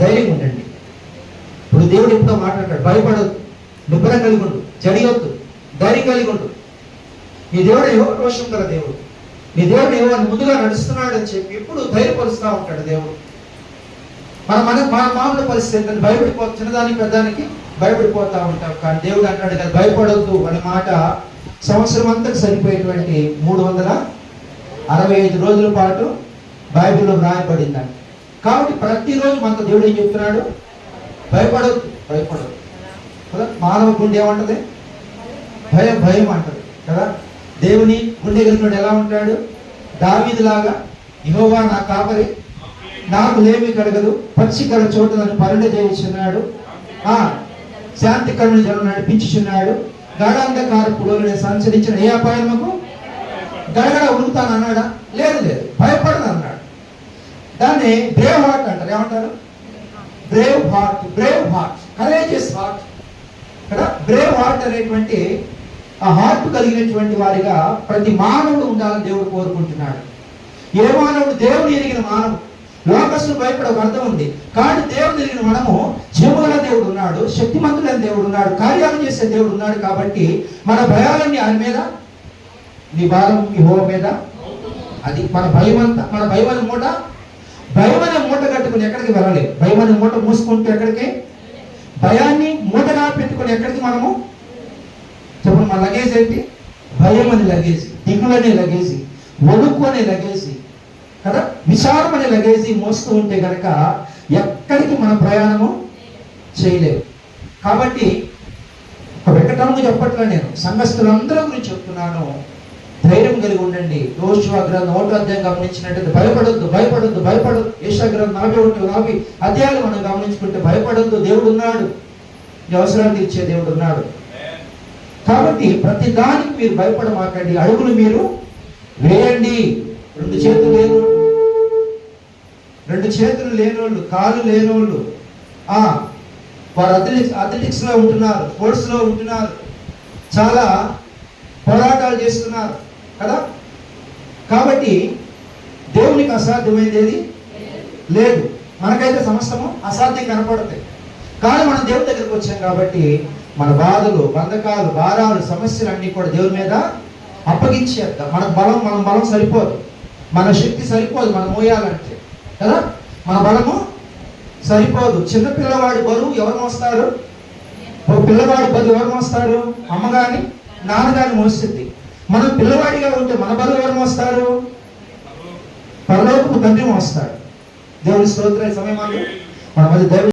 ధైర్యంగా ఉండండి. ఇప్పుడు దేవుడు ఎప్పుడో మాట్లాడతాడు భయపడద్దు నిబ్బరం కలిగి ఉండు జడియొద్దు ధైర్యం కలిగి ఉండు నీ దేవుడు ఏవో రోషం గల దేవుడు. నీ దేవుడు ఏవో ముందుగా నడుస్తున్నాడు అని చెప్పి ఎప్పుడు ధైర్యపరుస్తూ ఉంటాడు దేవుడు. మన మన మన మామూలు పరిస్థితి భయపడిపో చిన్నదానికి పెద్దానికి భయపడిపోతూ ఉంటాం. కానీ దేవుడు అన్నాడు కదా భయపడొద్దు అనే మాట సంవత్సరం అంతా సరిపోయేటువంటి మూడు వందల అరవై ఐదు రోజుల పాటు బైబిల్లో వ్రాయబడిందండి కాబట్టి ప్రతిరోజు మనకు దేవుడు ఏం చెప్తున్నాడు? భయపడద్దు భయపడద్దు. కదా? మానవ గుండె ఏమంటది? భయం భయం అంటది. కదా? దేవుని గుండె కలిగినోడు ఎలా ఉంటాడు? దావీదిలాగా ఇహోవా నా కాపరి నాకు లేమి కడగదు పచ్చికర చోటు నన్ను పరుణ చేయించున్నాడు. శాంతి కరుణ జనం నడిపించుచున్నాడు గడాంధకారపుడు పుడోలు సంచరించిన ఏ అపాయముకు గడగడ ఉరుకుతాను అన్నాడా? లేదు లేదు. భయపడదు దాన్ని బ్రేవ్ హార్ట్ అంటారు. ఏమంటారు? Brave heart brave heart courageous heart కదా? బ్రేవ్ హార్ట్ అనేటువంటి ఆ హార్ట్ కలిగినటువంటి వారిగా ప్రతి మానవుడు ఉండాలని దేవుడు కోరుకుంటున్నాడు. ఏ మానవుడు? దేవుడు ఎరిగిన మానవుడు. లోకస్సు భయపడే ఒక అర్థం ఉంది. కానీ దేవుడు ఎరిగిన మనము జీవుల దేవుడు ఉన్నాడు శక్తిమంతుడైన దేవుడు ఉన్నాడు కార్యాలు చేసే దేవుడు ఉన్నాడు కాబట్టి మన భయాలన్నీ ఆయన మీద? నీ భారం మీ హోమ మీద? అది మన భయం అంతా మన భయం కూడా భయం అనే మూట కట్టుకుని ఎక్కడికి వెళ్ళాలి భయం అనే మూట మూసుకుంటూ ఎక్కడికి? భయాన్ని మూటగా పెట్టుకుని ఎక్కడికి మనము? చెప్పండి మన లగేజ్ ఏంటి? భయం అనే లగేజ్ దిగులనే లగేజ్ వణుకు అనే లగేజ్ కదా? విచారం అనే లగేజ్ మోస్తూ ఉంటే కనుక ఎక్కడికి మన ప్రయాణము చేయలేవు కాబట్టి ఒక వెంకటరాముకు చెప్పట్లే నేను. సంఘస్థులందరూ గురించి చెప్తున్నాను. ధైర్యం కలిగి ఉండండి. యోశువ గ్రంథం ఒకటో అధ్యాయం గమనించినట్టు భయపడొద్దు భయపడొద్దు భయపడొద్దు. ఏషా గ్రంథం నలభై ఒకటి నలభై అధ్యాయాలు మనం గమనించుకుంటే భయపడొద్దు దేవుడు ఉన్నాడు అవసరాన్ని అవసరాలు తీర్చే దేవుడు ఉన్నాడు కాబట్టి ప్రతి దానికి మీరు భయపడమాకండి. అడుగులు మీరు వేయండి. రెండు చేతులు లేనోళ్ళు. రెండు చేతులు లేనోళ్ళు కాళ్ళు లేనోళ్ళు. ఆ వారు అథ్లెటిక్స్ అథ్లెటిక్స్లో ఉంటున్నారు స్పోర్ట్స్లో ఉంటున్నారు. చాలా పోరాటాలు చేస్తున్నారు. కదా? కాబట్టి దేవునికి అసాధ్యమైనది లేదు. మనకైతే సమస్తము అసాధ్యం కనపడతాయి. కానీ మనం దేవుని దగ్గరికి వచ్చాం కాబట్టి మన బాధలు బంధకాలు భారాలు సమస్యలు అన్నీ కూడా దేవుని మీద అప్పగించేద్దాం. మన బలం మన బలం సరిపోదు. మన శక్తి సరిపోదు మనం మోయాలంటే. కదా? మన బలము సరిపోదు. చిన్న పిల్లవాడి బరువు ఎవరు మోస్తారు? పిల్లవాడి బరువు ఎవరు మోస్తారు? అమ్మ కానీ నాన్న కానీ మోస్తుంది. మనం పిల్లవాడిగా ఉంటే మన బరువు ఎవరు మోస్తారు? పరలోకపు తండ్రి మోస్తాడు దేవుడి స్తోత్ర సమయం మన మధ్య దైవ